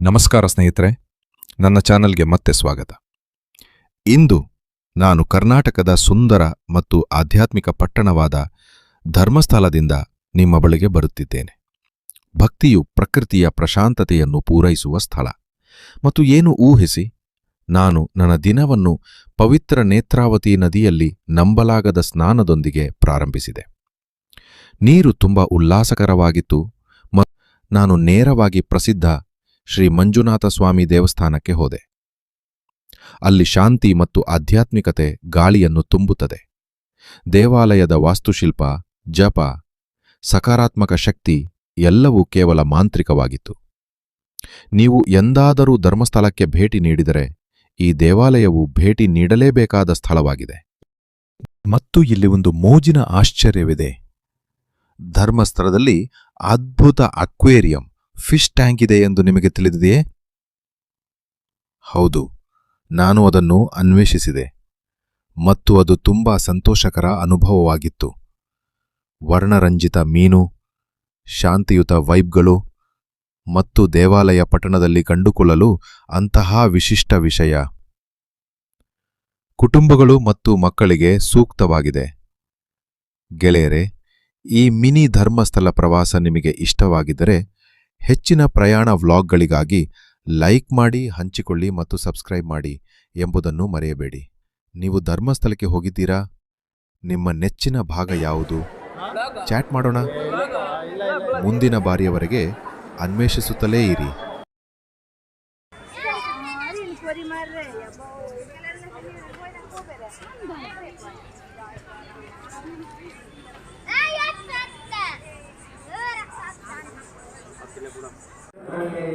ನಮಸ್ಕಾರ ಸ್ನೇಹಿತರೆ, ನನ್ನ ಚಾನಲ್ಗೆ ಮತ್ತೆ ಸ್ವಾಗತ. ಇಂದು ನಾನು ಕರ್ನಾಟಕದ ಸುಂದರ ಮತ್ತು ಆಧ್ಯಾತ್ಮಿಕ ಪಟ್ಟಣವಾದ ಧರ್ಮಸ್ಥಳದಿಂದ ನಿಮ್ಮ ಬಳಿಗೆ ಬರುತ್ತಿದ್ದೇನೆ. ಭಕ್ತಿಯು ಪ್ರಕೃತಿಯ ಪ್ರಶಾಂತತೆಯನ್ನು ಪೂರೈಸುವ ಸ್ಥಳ. ಮತ್ತು ಏನು ಊಹಿಸಿ, ನಾನು ನನ್ನ ದಿನವನ್ನು ಪವಿತ್ರ ನೇತ್ರಾವತಿ ನದಿಯಲ್ಲಿ ನಂಬಲಾಗದ ಸ್ನಾನದೊಂದಿಗೆ ಪ್ರಾರಂಭಿಸಿದೆ. ನೀರು ತುಂಬ ಉಲ್ಲಾಸಕರವಾಗಿತ್ತು ನಾನು ನೇರವಾಗಿ ಪ್ರಸಿದ್ಧ ಶ್ರೀ ಮಂಜುನಾಥ ಸ್ವಾಮಿ ದೇವಸ್ಥಾನಕ್ಕೆ ಹೋದೆ. ಅಲ್ಲಿ ಶಾಂತಿ ಮತ್ತು ಆಧ್ಯಾತ್ಮಿಕತೆ ಗಾಳಿಯನ್ನು ತುಂಬುತ್ತದೆ. ದೇವಾಲಯದ ವಾಸ್ತುಶಿಲ್ಪ, ಜಪ, ಸಕಾರಾತ್ಮಕ ಶಕ್ತಿ ಎಲ್ಲವೂ ಕೇವಲ ಮಾಂತ್ರಿಕವಾಗಿತ್ತು. ನೀವು ಎಂದಾದರೂ ಧರ್ಮಸ್ಥಳಕ್ಕೆ ಭೇಟಿ ನೀಡಿದರೆ ಈ ದೇವಾಲಯವು ಭೇಟಿ ನೀಡಲೇಬೇಕಾದ ಸ್ಥಳವಾಗಿದೆ. ಮತ್ತು ಇಲ್ಲಿ ಒಂದು ಮೋಜಿನ ಆಶ್ಚರ್ಯವಿದೆ. ಧರ್ಮಸ್ಥಳದಲ್ಲಿ ಅದ್ಭುತ ಅಕ್ವೇರಿಯಂ. ಫಿಶ್ ಟ್ಯಾಂಕ್ ಇದೆ ಎಂದು ನಿಮಗೆ ತಿಳಿದಿದೆಯೇ? ಹೌದು, ನಾನು ಅದನ್ನು ಅನ್ವೇಷಿಸಿದೆ ಮತ್ತು ಅದು ತುಂಬ ಸಂತೋಷಕರ ಅನುಭವವಾಗಿತ್ತು. ವರ್ಣರಂಜಿತ ಮೀನು, ಶಾಂತಿಯುತ ವೈಬ್ಗಳು ಮತ್ತು ದೇವಾಲಯ ಪಟ್ಟಣದಲ್ಲಿ ಕಂಡುಕೊಳ್ಳಲು ಅಂತಹ ವಿಶಿಷ್ಟ ವಿಷಯ. ಕುಟುಂಬಗಳು ಮತ್ತು ಮಕ್ಕಳಿಗೆ ಸೂಕ್ತವಾಗಿದೆ. ಗೆಳೆಯರೆ, ಈ ಮಿನಿ ಧರ್ಮಸ್ಥಳ ಪ್ರವಾಸ ನಿಮಗೆ ಇಷ್ಟವಾಗಿದ್ದರೆ ಹೆಚ್ಚಿನ ಪ್ರಯಾಣ ವ್ಲಾಗ್ಗಳಿಗಾಗಿ ಲೈಕ್ ಮಾಡಿ, ಹಂಚಿಕೊಳ್ಳಿ ಮತ್ತು ಸಬ್ಸ್ಕ್ರೈಬ್ ಮಾಡಿ ಎಂಬುದನ್ನು ಮರೆಯಬೇಡಿ. ನೀವು ಧರ್ಮಸ್ಥಳಕ್ಕೆ ಹೋಗಿದ್ದೀರಾ? ನಿಮ್ಮ ನೆಚ್ಚಿನ ಭಾಗ ಯಾವುದು? ಚಾಟ್ ಮಾಡೋಣ. ಮುಂದಿನ ಬಾರಿಯವರೆಗೆ ಅನ್ವೇಷಿಸುತ್ತಲೇ ಇರಿ. perché